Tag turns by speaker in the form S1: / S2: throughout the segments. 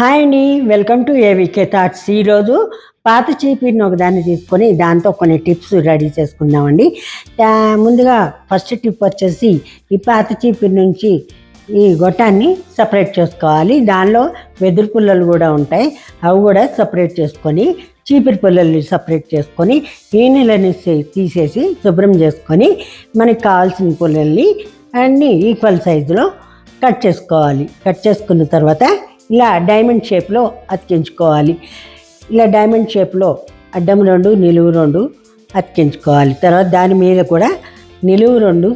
S1: Hi అండి welcome to ఏవికే thoughts ఈరోజు పాత చీపిరిని ఒకదాన్ని తీసుకొని దాంతో కొన్ని టిప్స్ రెడీ చేసుకుందామండి. ముందుగా ఫస్ట్ టిప్ వచ్చేసి ఈ పాత చీపిరి నుంచి ఈ గొట్టాన్ని సపరేట్ చేసుకోవాలి. దానిలో వెదురు పుల్లలు కూడా ఉంటాయి. అవి కూడా సపరేట్ చేసుకొని చీపిరి పుల్లల్ని సపరేట్ చేసుకొని ఈనెలని తీసేసి శుభ్రం చేసుకొని మనకి కావాల్సిన పుల్లల్ని అన్నీ ఈక్వల్ సైజులో కట్ చేసుకోవాలి. కట్ చేసుకున్న తర్వాత ఇలా డైమండ్ షేప్లో అతికించుకోవాలి. ఇలా డైమండ్ షేప్లో అడ్డం రెండు నిలువు రెండు అతికించుకోవాలి. తర్వాత దాని మీద కూడా నిలువు రెండు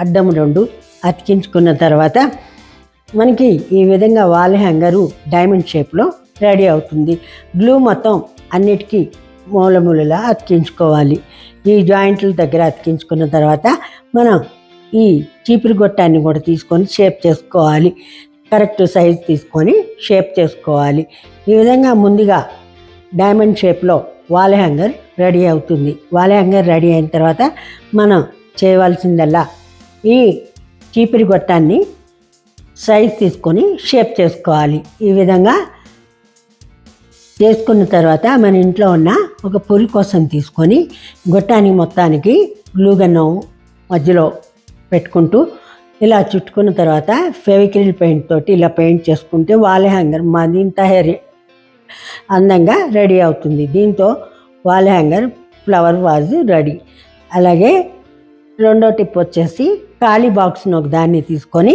S1: అడ్డం రెండు అతికించుకున్న తర్వాత మనకి ఈ విధంగా వాల్ హ్యాంగరు డైమండ్ షేప్లో రెడీ అవుతుంది. గ్లూ మొత్తం అన్నిటికీ మూల మూలలా అతికించుకోవాలి. ఈ జాయింట్ల దగ్గర అతికించుకున్న తర్వాత మనం ఈ చీపురు గొట్టాన్ని కూడా తీసుకొని షేప్ చేసుకోవాలి. కరెక్ట్ సైజ్ తీసుకొని షేప్ చేసుకోవాలి. ఈ విధంగా ముందుగా డైమండ్ షేప్లో వాల్ హ్యాంగర్ రెడీ అవుతుంది. వాల్ హ్యాంగర్ రెడీ అయిన తర్వాత మనం చేయవలసిందల్లా ఈ చీపిరి గొట్టాన్ని సైజ్ తీసుకొని షేప్ చేసుకోవాలి. ఈ విధంగా చేసుకున్న తర్వాత మన ఇంట్లో ఉన్న ఒక పొరి కోసం తీసుకొని గొట్టానికి మొత్తానికి గ్లూగన్నం మధ్యలో పెట్టుకుంటూ ఇలా చుట్టుకున్న తర్వాత ఫెవిక్రిల్ పెయింట్ తోటి ఇలా పెయింట్ చేసుకుంటే వాల్ హ్యాంగర్ మరింత హెరీ అందంగా రెడీ అవుతుంది. దీంతో wall hanger flower vase ready. అలాగే రెండో టిప్ వచ్చేసి ఖాళీ బాక్స్ను ఒక దాన్ని తీసుకొని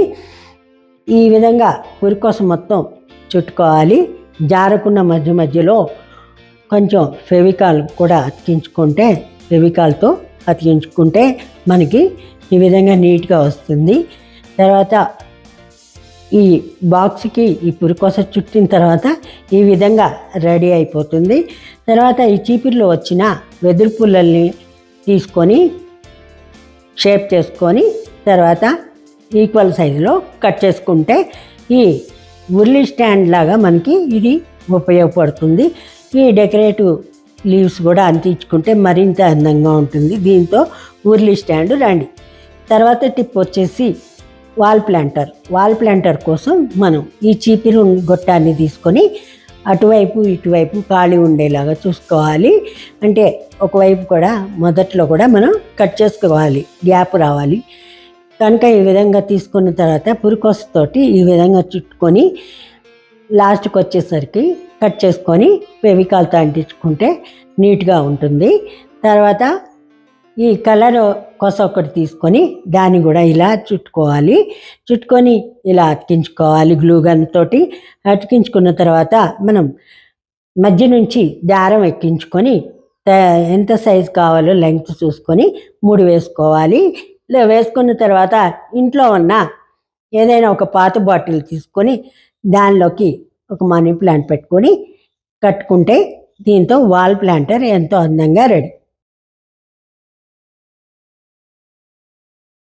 S1: ఈ విధంగా పురి కోసం మొత్తం చుట్టుకోవాలి. జారకుండా మధ్య మధ్యలో కొంచెం ఫెవికాల్ కూడా అతికించుకుంటే ఫెవికాల్తో అతికించుకుంటే మనకి ఈ విధంగా నీట్గా వస్తుంది. తర్వాత ఈ బాక్స్కి ఈ పురికోస చుట్టిన తర్వాత ఈ విధంగా రెడీ అయిపోతుంది. తర్వాత ఈ చీపిరిలో వచ్చిన వెదురు పుల్లల్ని తీసుకొని షేప్ చేసుకొని తర్వాత ఈక్వల్ సైజులో కట్ చేసుకుంటే ఈ ఉర్లీ స్టాండ్ లాగా మనకి ఇది ఉపయోగపడుతుంది. ఈ డెకరేటివ్ లీవ్స్ కూడా అంటించుకుంటే మరింత అందంగా ఉంటుంది. దీంతో ఊర్లీ స్టాండ్ రండి. తర్వాత టిప్ వచ్చేసి వాల్ ప్లాంటర్. వాల్ ప్లాంటర్ కోసం మనం ఈ చీపిరి గొట్టాన్ని తీసుకొని అటువైపు ఇటువైపు ఖాళీ ఉండేలాగా చూసుకోవాలి. అంటే ఒకవైపు కూడా మొదట్లో కూడా మనం కట్ చేసుకోవాలి. గ్యాప్ రావాలి. కనుక ఈ విధంగా తీసుకున్న తర్వాత పురికొసతోటి ఈ విధంగా చుట్టుకొని లాస్ట్కి వచ్చేసరికి కట్ చేసుకొని ఫెవికాల్తో అంటించుకుంటే నీట్గా ఉంటుంది. తర్వాత ఈ కలర్ కొస ఒకటి తీసుకొని దాన్ని కూడా ఇలా చుట్టుకోవాలి. చుట్టుకొని ఇలా అతికించుకోవాలి గ్లూ గన్ తోటి. అతికించుకున్న తర్వాత మనం మధ్య నుంచి దారం ఎక్కించుకొని ఎంత సైజు కావాలో లెంగ్త్ చూసుకొని మూడు వేసుకోవాలి. వేసుకున్న తర్వాత ఇంట్లో ఉన్న ఏదైనా ఒక పాత బాటిల్ తీసుకొని దానిలోకి ఒక మనీ ప్లాంట్ పెట్టుకొని కట్టుకుంటే దీంతో వాల్ ప్లాంటర్ ఎంతో అందంగా రెడీ.